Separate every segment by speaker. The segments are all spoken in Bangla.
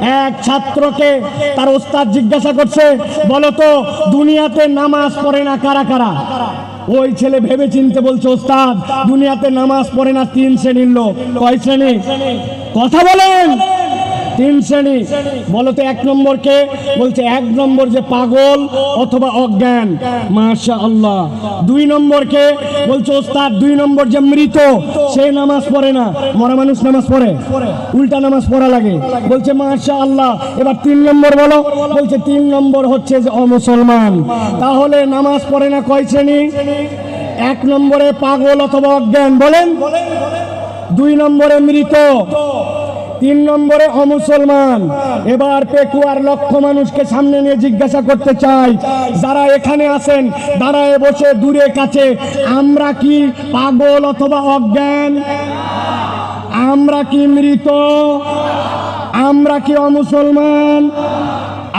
Speaker 1: এক ছাত্রকে তার ওস্তাদ জিজ্ঞাসা করছে বলতো দুনিয়াতে নামাজ পড়ে না কারা কারা? ওই ছেলে ভেবে চিনতে বলছে, ওস্তাদ, দুনিয়াতে নামাজ পড়ে না তিন শ্রেণির লোক। কয় শ্রেণি? কথা বলেন! তিন শ্রেণি। বলো তো এক নম্বর কে? বলছে এক নম্বর যে পাগল অথবা অজ্ঞান। মাশা আল্লাহ দুই নম্বর কে? বলছে ওস্তাদ, দুই নম্বর যে মৃত, সে নামাজ পড়ে না। মরা মানুষ নামাজ পড়ে? উল্টা নামাজ পড়া লাগে। বলছে মাশা আল্লাহ এবার তিন নম্বর বলো। বলছে তিন নম্বর হচ্ছে যে অমুসলমান। তাহলে নামাজ পড়ে না কয় শ্রেণি? এক নম্বরে পাগল অথবা অজ্ঞান। বলেন। দুই নম্বরে মৃত। তিন নম্বরে অমুসলমান এবার পেকুয়ার লক্ষ মানুষকে সামনে নিয়ে জিজ্ঞাসা করতে চাই। যারা এখানে আছেন, দাঁড়ায় বসে দূরে কাছে, আমরা কি পাগল অথবা অজ্ঞান? আমরা কি মৃত? আমরা কি অমুসলমান?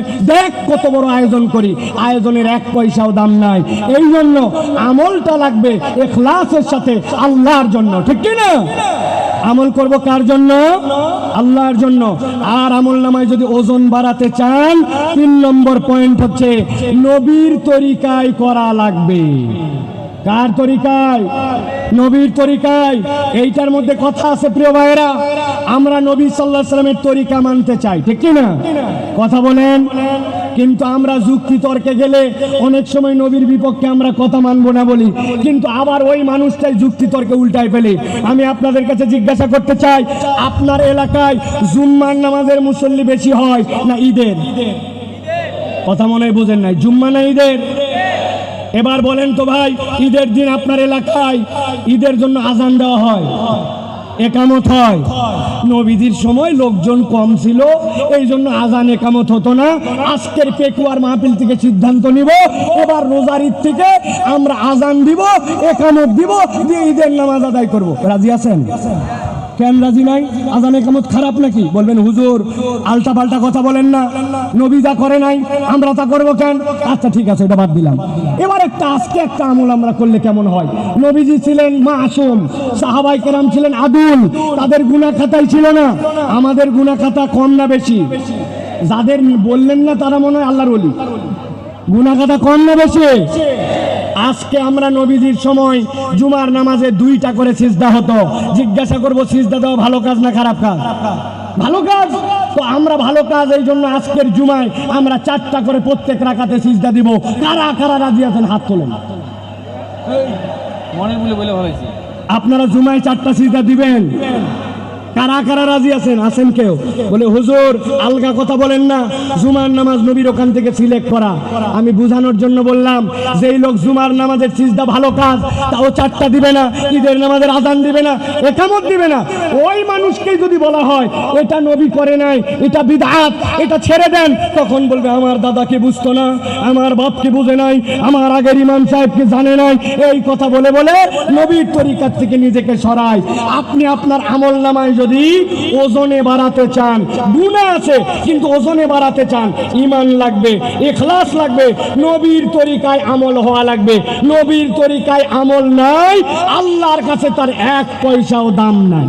Speaker 1: দেখ কত বড় আয়োজন করি। আয়োজনের এক পয়সাও দাম নাই। এই জন্য আমলটা লাগবে এখলাসের সাথে আল্লাহর জন্য, ঠিক কি না? আমল করব কার জন্য? আল্লাহর জন্য। আর আমল নামায় যদি ওজন বাড়াতে চান, তিন নম্বর পয়েন্ট হচ্ছে নবীর তরিকায় করা লাগবে। কার তরিকায়? নবীর তরিকায়। এইটার মধ্যে কথা আছে প্রিয় ভাইয়েরা। আমরা নবী সাল্লাহ সাল্লামের তরিকা মানতে চাই, ঠিক কি না? কথা বলেন। কিন্তু আমরা যুক্তি তর্কে গেলে অনেক সময় নবীর বিপক্ষে আমরা কথা মানবো না বলি। কিন্তু আবার ওই মানুষটাই যুক্তি তর্কে উল্টায় ফেলি। আমি আপনাদের কাছে জিজ্ঞাসা করতে চাই, আপনার এলাকায় জুম্মার নামাজের মুসল্লি বেশি হয় না ঈদের? কথা মনে হয় বোঝেন নাই। জুম্মা না ঈদের? এবার বলেন তো ভাই, ঈদের দিন আপনার এলাকায় ঈদের জন্য আজান দেওয়া হয়। একামত হয়। নবীদের সময় লোকজন কম ছিল এই জন্য আজান একামত হতো না। আজকের পেকুয়ার মাহফিল থেকে সিদ্ধান্ত নিব, এবার রোজার ঈদ থেকে আমরা আজান দিব, একামত দিব, দিয়ে ঈদের নামাজ আদায় করব। রাজি আছেন? কেন রাজি নাই? আজান একামত খারাপ নাকি? বলবেন, হুজুর আলটা পাল্টা কথা বলেন না। নবী যা করে নাই, আমরা তা করব কেন? আচ্ছা ঠিক আছে, এটা বাদ দিলাম। এবার একটা, আজকে একটা আমল আমরা করলে কেমন হয়? নবীজি ছিলেন মা আসুন সাহাবাই কেরাম ছিলেন আদুল, তাদের গুনা খাতাই ছিল না। আমাদের গুনা খাতা কম না বেশি? যাদের বললেন না, তারা মনে হয় আল্লাহর অলি গুনা খাতা কম না বেশি? আজকে আমরা নবীজির সময় জুমার নামাজে দুইটা করে সিজদা হতো। জিজ্ঞাসা করব সিজদা দেওয়া ভালো কাজ না খারাপ কাজ? ভালো কাজ? তো আমরা ভালো কাজ এই জন্য আজকের জুমায় আমরা চারটা করে প্রত্যেক রাখাতে সিজদা দিব। কারা কারা রাজি আছেন? হাত তোলেন।
Speaker 2: মনের বলে বলে ভালো
Speaker 1: আপনারা জুমায় চারটা সিজদা দিবেন? কারা কারা রাজি আছেন? আছেন কেউ? বলে, হুজুর, আলগা কথা বলেন না। জুমার নামাজ নবীর ওখান থেকে সিলেক্ট করা। আমি বুঝানোর জন্য বললাম, যেই লোক জুমার নামাজের সিজদা ভালো কাজ, তাও চারটা দিবে না, ঈদের নামাজের আজান দিবে না একামত দিবে না। ওই মানুষকেই যদি বলা হয়, এটা নবী করে নাই, এটা বিধাত এটা ছেড়ে দেন, তখন বলবে, আমার দাদাকে বুঝতো না, আমার বাপকে বুঝে নাই, আমার আগের ইমাম সাহেবকে জানে নাই। এই কথা বলে বলে নবীর তরিকার থেকে নিজেকে সরায় আপনি আপনার আমল নামায় যদি ওজনে বাড়াতে চান, গুণা আছে, কিন্তু ওজনে বাড়াতে চান ইমান লাগবে এখলাস লাগবে, নবীর তরিকায় আমল হওয়া লাগবে। নবীর তরিকায় আমল নাই, আল্লাহর কাছে তার এক পয়সাও দাম নাই।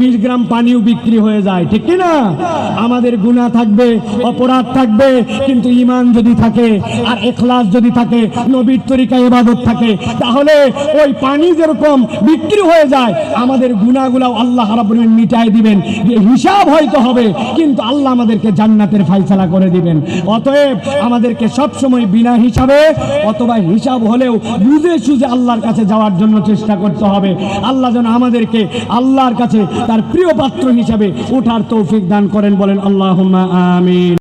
Speaker 1: বিশ গ্রাম পানিও বিক্রি হয়ে যায়, ঠিক না আমাদের গুণা থাকবে, অপরাধ থাকবে, কিন্তু ইমান যদি থাকে, আর এখলাস যদি থাকে, নবীর তরিকা ইবাদত থাকে, তাহলে ওই পানি যেরকম বিক্রি হয়ে যায়, আমাদের গুণাগুলাও আল্লাহ আলামিন মিটাই দিবেন। যে হিসাব হয়তো হবে, কিন্তু আল্লাহ আমাদেরকে জান্নাতের ফাইসালা করে দিবেন। অতএব আমাদেরকে সব সময় বিনা হিসাবে, অথবা হিসাব হলেও বুঝে সুঝে আল্লাহর কাছে যাওয়ার জন্য চেষ্টা করতে হবে। আল্লাহ যেন আমাদেরকে আল্লাহর কাছে তার প্রিয় পাত্র হিসাবে ওঠার তৌফিক দান করেন বলেন আল্লাহ আমিন।